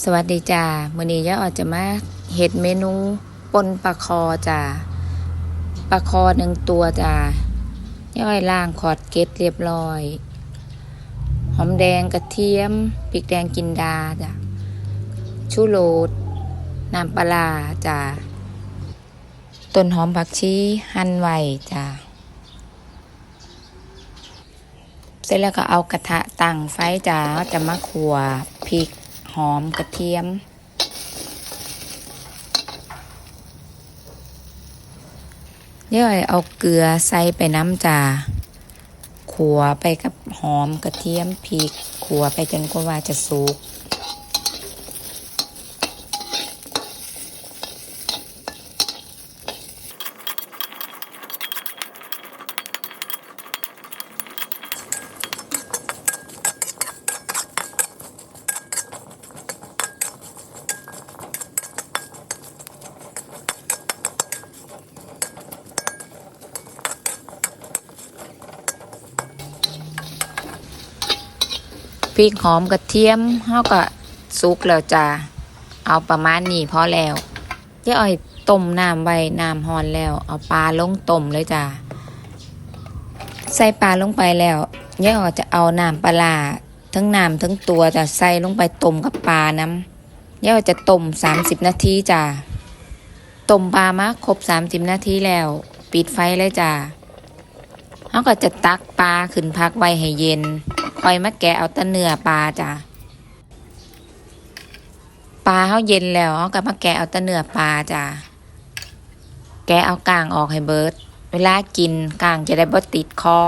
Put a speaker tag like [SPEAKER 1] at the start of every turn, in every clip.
[SPEAKER 1] สวัสดีจ้ามื้อนี้ย่าออจะมาเฮ็ดเมนูปนปลาคอจ้าปลาคอหนึ่งตัวจ้าย่อยล้างขอดเกล็ดเรียบร้อย หอมแดงกระเทียมพริกแดงกินดาจ้ะชูโรสน้ำปลาร้าจ้าต้นหอมผักชีหั่นไว้จ้าเสร็จแล้วก็เอากระทะตั้งไฟจ้าจะมาขัวพริก หอมกระเทียม เดี๋ยวเอาเกลือใส่ไปน้ำจ่าขัวไปกับหอมกระเทียมพริกขัวไปจนกว่าจะสุก พริกหอมกระเทียมเฮาก็สุกแล้วจ้าเอาประมาณนี้พอแล้วเยวเอาให้ต้มน้ำไว้น้ำฮอนแล้ว เอาปลาลงต้มเลยจ้าใส่ปลาลงไปแล้วเยอาจะเอาน้ำปลาทั้งน้ำทั้งตัวจะใส่ลงไปต้มกับปลาน้ำเยอาจะต้ม30 นาทีจ้าต้มปลามาครบ30 นาทีแล้ว ปิดไฟเลยจ้าเขาก็จะตักปลาขึ้นพักไว้ให้เย็น อ้อยมาแกะเอาแตะเนื้อปลาจ้ะปลาเขาเย็นแล้วเขาก็มาแกะเอาแตะเนื้อปลาจ้ะแกะเอากางออกให้เบิร์ดเวลากินกางจะได้บ่ติดคอ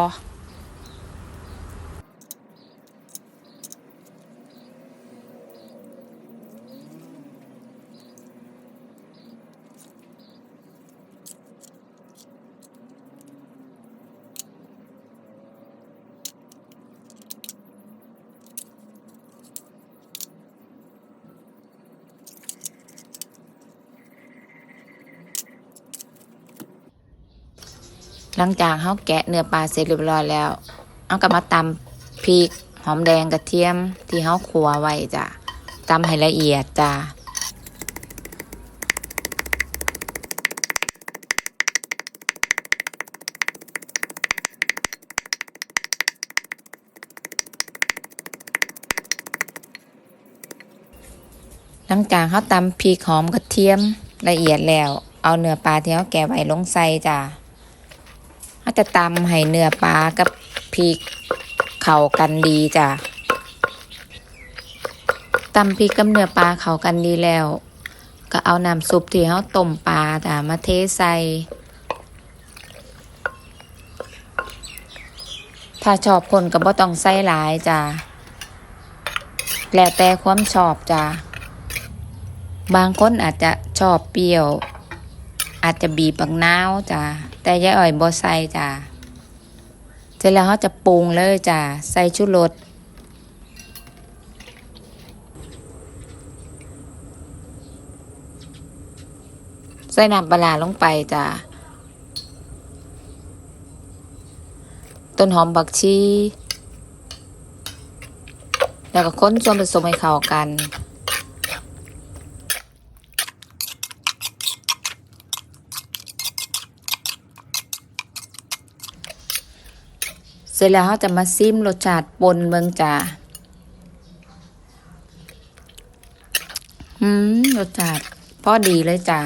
[SPEAKER 1] หลังจากเขาแกะเนื้อปลาเสร็จเรียบร้อยแล้วเอาก็มาตำพริกหอมแดงกระเทียมที่เขาขัวไว้จ้ะตำให้ละเอียดจ้ะหลังจากเขาตำพริกหอมกระเทียมละเอียดแล้ว เอาเนื้อปลาที่เขาแกะไว้ลงใส่จ้ะ จะตำให้เนื้อปลากับพริกเข้ากันดีจ้ะตำพริกกับเนื้อปลาเข้ากันดีแล้ว ก็เอาน้ำซุปที่เขาต้มปลาจ้ะมาเทใส่ถ้าชอบคนก็บ่ต้องใส่หลายจ้ะแล้วแต่ความชอบจ้ะบางคนอาจจะชอบเปรี้ยว อาจจะบีบบักนาวจ้ะ แต่ยายอ่อยบ่ใส่จ้ะเสร็จแล้วเขาจะปรุงเลยจ้ะใส่ชูรสใส่น้ำปลาลงไปจ้ะต้นหอมบักชี แล้วก็ค้นส่วนผสมให้เข้ากัน ร็จแล้วเราจะมาซิมรสชาติปนเมืองจ้าอืมรสชาติพอดีเลยจ้า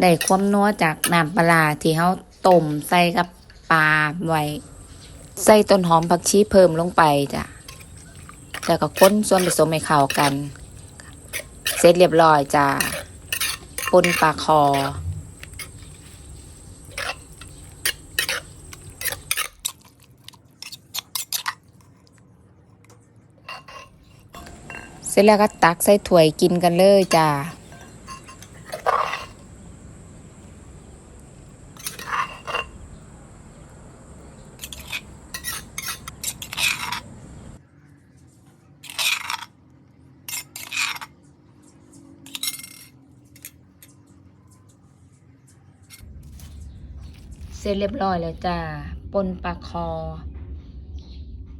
[SPEAKER 1] ได้ความนัวจากน้ำปลาร้าที่เขาต้มใส่กับปลาไว้ใส่ต้นหอมผักชีเพิ่มลงไปจ้ะแล้วก็ค้นส่วนผสมให้เข้ากัน เสร็จเรียบร้อยจ้าปนปลาคอ เสร็จแล้วก็ตักใส่ถ้วยกินกันเลยจ้าเสร็จเรียบร้อยแล้วจ้าปนปลาคอ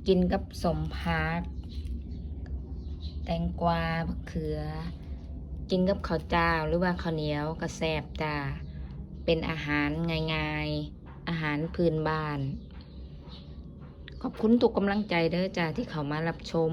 [SPEAKER 1] กินกับสมพัก แตงกวาบักเขือ กินกับข้าวเจ้าหรือว่าข้าวเหนียวก็แซ่บจ้าเป็นอาหารง่ายๆ อาหารพื้นบ้าน ขอบคุณทุกกำลังใจเด้อจ้าที่เขามารับชม